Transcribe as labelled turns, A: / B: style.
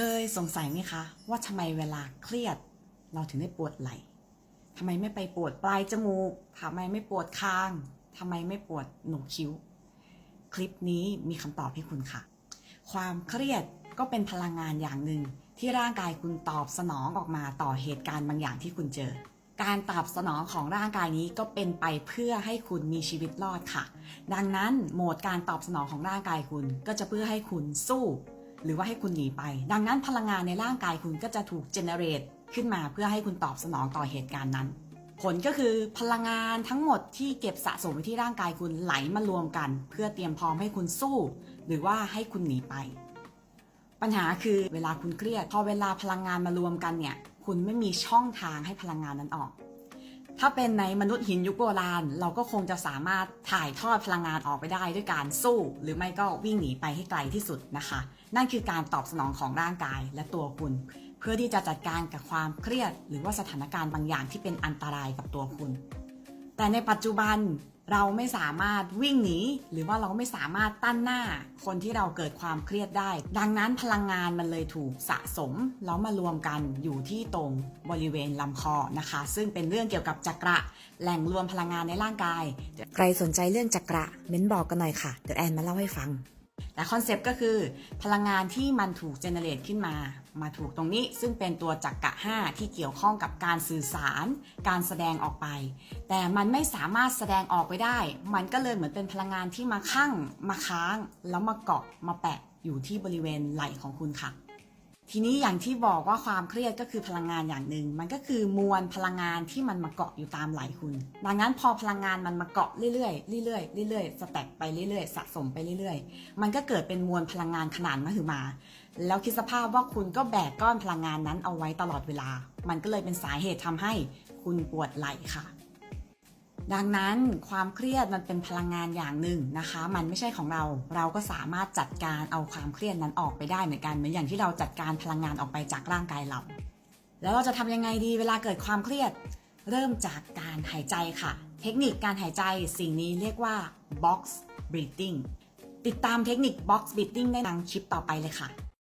A: เคยสงสัยไหมคะ ว่าทำไมเวลาเครียด เราถึงได้ปวดไหล่ทำไมไม่ไปปวดปลายจมูกทำไมไม่ปวดคางทำไมไม่ปวดหนกคิ้ว คลิปนี้มีคำตอบให้คุณค่ะ ความเครียดก็เป็นพลังงานอย่างหนึ่ง ที่ร่างกายคุณตอบสนองออกมาต่อเหตุการณ์บางอย่างที่คุณเจอ การตอบสนองของร่างกายนี้ก็เป็นไปเพื่อให้คุณมีชีวิตรอดค่ะ ดังนั้นโหมดการตอบสนองของร่างกายคุณก็จะเพื่อให้คุณสู้ หรือว่าให้คุณหนีไป ดังนั้นพลังงานในร่างกายคุณก็จะถูกเจเนเรตขึ้นมาเพื่อให้คุณตอบสนองต่อเหตุการณ์นั้น ผลก็คือพลังงานทั้งหมดที่เก็บสะสมไว้ที่ร่างกายคุณไหลมารวมกัน เพื่อเตรียมพร้อมให้คุณสู้ หรือว่าให้คุณหนีไป ปัญหาคือเวลาคุณเครียด พอเวลาพลังงานมารวมกันเนี่ย คุณไม่มีช่องทางให้พลังงานนั้นออก ถ้าเป็นในมนุษย์หินยุคโบราณ เราก็คงจะสามารถถ่ายทอดพลังงานออกไปได้ด้วยการสู้ หรือไม่ก็วิ่งหนีไปให้ไกลที่สุดนะคะ นั่นคือการตอบสนองของร่างกายและตัวคุณ เพื่อที่จะจัดการกับความเครียด หรือว่าสถานการณ์บางอย่างที่เป็นอันตรายกับตัวคุณ แต่ในปัจจุบัน เราไม่สามารถวิ่งหนีหรือว่าเราไม่สามารถต้านหน้า คนที่เราเกิดความเครียดได้ ดังนั้นพลังงานมันเลยถูกสะสมแล้วมารวมกันอยู่ที่ตรงบริเวณลำคอนะคะ ซึ่งเป็นเรื่องเกี่ยวกับจักระแหล่งรวมพลังงานในร่างกาย
B: ใครสนใจเรื่องจักระเม้นบอกกันหน่อยค่ะ เดี๋ยวแอนมาเล่าให้ฟัง
A: แต่คอนเซปต์ก็คือ พลังงานที่มันถูกเจเนเรตขึ้นมา มาถูกตรงนี้ซึ่งเป็นตัวจักกะ 5 ที่เกี่ยวข้องกับการสื่อสาร การแสดงออกไป แต่มันไม่สามารถแสดงออกไปได้ มันก็เลยเหมือนเป็นพลังงานที่มาข้างมาค้าง แล้วมาเกาะมาแปะอยู่ที่บริเวณไหล่ของคุณค่ะ ทีนี้อย่างที่บอกว่าความเครียดก็คือพลังงานอย่างหนึ่ง มันก็คือมวลพลังงานที่มันมาเกาะอยู่ตามไหล่คุณ ดังนั้นพอพลังงานมันมาเกาะเรื่อยๆเรื่อยๆเรื่อยๆสแต็กไปเรื่อยๆสะสมไปเรื่อยๆ มันก็เกิดเป็นมวลพลังงานขนาดมหึมา แล้วคิดสภาพว่าคุณก็แบกก้อนพลังงานนั้นเอาไว้ตลอดเวลา มันก็เลยเป็นสาเหตุทำให้คุณปวดไหล่ค่ะ ดังนั้นความเครียดมันเป็นพลังงานอย่างหนึ่งนะคะ มันไม่ใช่ของเรา เราก็สามารถจัดการเอาความเครียดนั้นออกไปได้เหมือนกันเหมือนอย่างที่เราจัดการพลังงานออกไปจากร่างกายเรา แล้วเราจะทำยังไงดีเวลาเกิดความเครียด เริ่มจากการหายใจค่ะ เทคนิคการหายใจสิ่งนี้เรียกว่า box breathing ติดตามเทคนิค box breathing ได้ในคลิปต่อไปเลยค่ะ